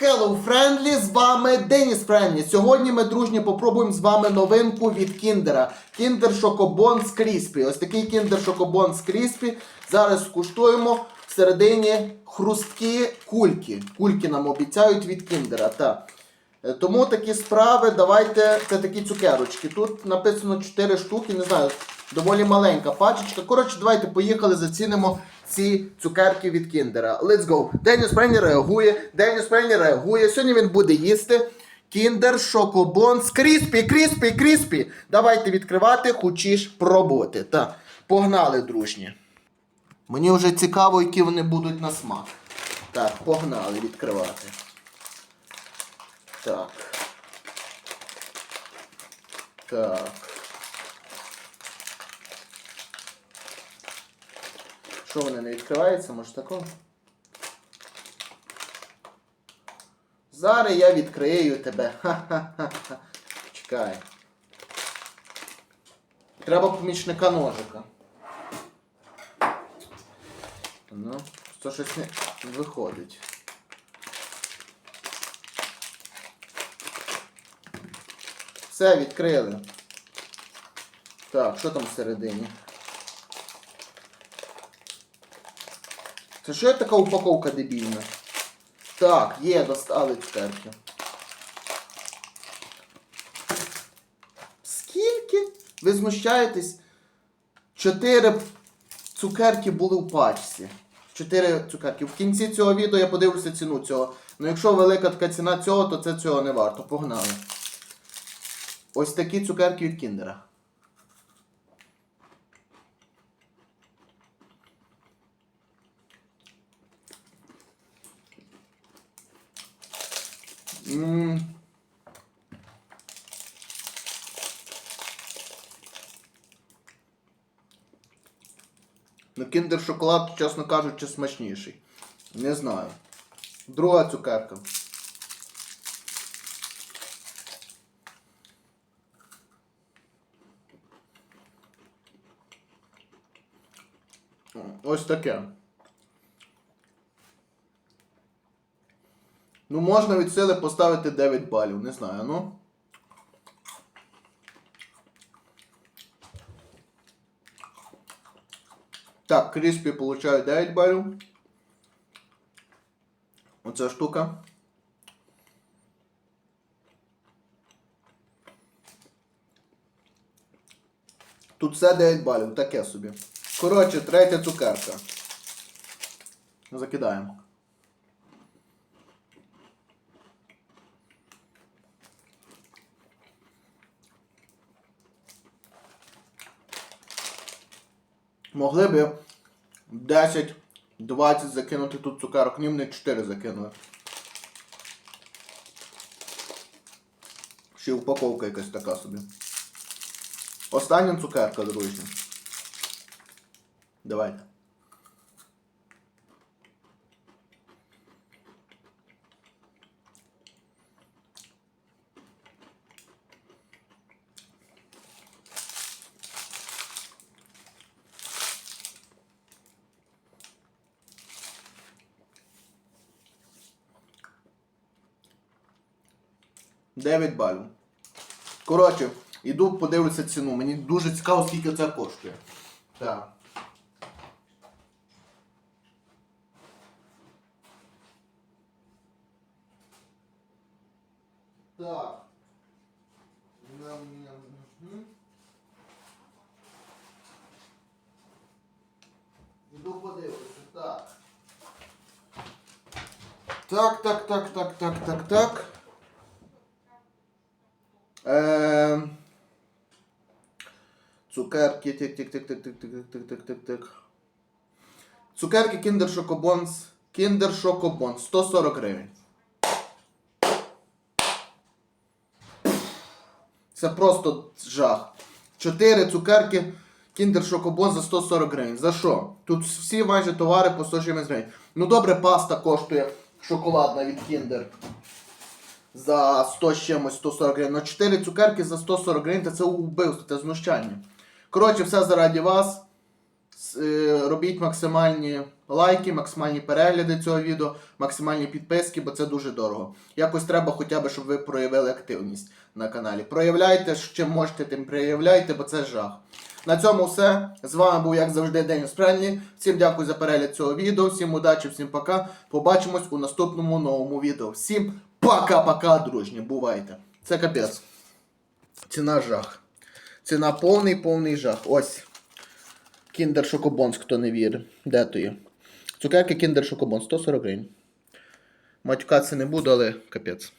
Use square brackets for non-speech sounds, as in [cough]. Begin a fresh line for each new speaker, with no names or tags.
Hello, Friendly, з вами Деніс Френлі. Сьогодні ми дружні попробуємо з вами новинку від Кіндера. Кіндер Шокобон з Кріспі. Ось такий Кіндер Шокобон з Кріспі. Зараз скуштуємо всередині хрусткі кульки. Кульки нам обіцяють від Кіндера. Та. Е, Тому такі справи, давайте. Це такі цукерочки. Тут написано 4 штуки, не знаю, доволі маленька пачечка. Коротше, давайте поїхали, зацінимо ці цукерки від Кіндера. Let's go. Деніс Прені реагує. Деніс Прені реагує. Сьогодні він буде їсти. Кіндер Шокобон Кріспі, Кріспі, Кріспі. Давайте відкривати, хочеш пробувати. Так, погнали, дружні. Мені вже цікаво, які вони будуть на смак. Так, погнали відкривати. Так. Так. Що вони не відкриваються, може такого? Зараз я відкрию тебе. [laughs] Ха-ха-ха. Чекай. Треба помічника ножика. Ну, то щось не виходить. Все, відкрили. Так, що там всередині? Це що є така упаковка дебільна? Так, є, достали цукерки. Скільки? Ви знущаєтесь? Чотири цукерки були в пачці. Чотири цукерки. В кінці цього відео я подивлюся ціну цього. Ну якщо велика така ціна цього, то це цього не варто. Погнали. Ось такі цукерки від Кіндера. Ммм. Ну, кіндер шоколад, чесно кажучи, смачніший. Не знаю. Друга цукерка. Ось таке. Ну, можна від сили поставити 9 балів, не знаю, ну. Так, Кріспі получає 9 балів. Оця штука. Тут все 9 балів, таке собі. Коротше, третя цукерка. Закидаємо. Могли би 10-20 закинути тут цукерок, ні не 4 закинули. Ще упаковка якась така собі. Остання цукерка, друзі. Давайте. Дев'ять балів. Коротше, іду подивлюся ціну. Мені дуже цікаво, скільки це коштує. Так. Так. Іду подивлюся. Так. Так, так, так, так, так, так, так. Тик тик Цукерки Kinder Schokobons. Kinder Schokobons. 140 гривень. Це просто жах. Чотири цукерки Kinder Schokobon за 140 гривень. За що? Тут всі майже товари по 100 чимось гривень. Ну добре, паста коштує шоколадна від Kinder за 100 з чимось 140 гривень. Ну 4 цукерки за 140 гривень, це вбивство, це знущання. Коротше, все заради вас. Е, Робіть максимальні лайки, максимальні перегляди цього відео, максимальні підписки, бо це дуже дорого. Якось треба хоча б, щоб ви проявили активність на каналі. Проявляйте, чим можете, тим проявляйте, бо це жах. На цьому все. З вами був, як завжди, Деніс Френлі. Всім дякую за перегляд цього відео. Всім удачі, всім пока. Побачимось у наступному новому відео. Всім пока-пока, дружні. Бувайте. Це капець. Ціна жах. Ціна повний повний жах. Ось. Кіндер Шокобонс, хто не вірить. Де то є? Цукерки Кіндер Шокобонс, 140 гривень. Матюкатися не буду, але капець.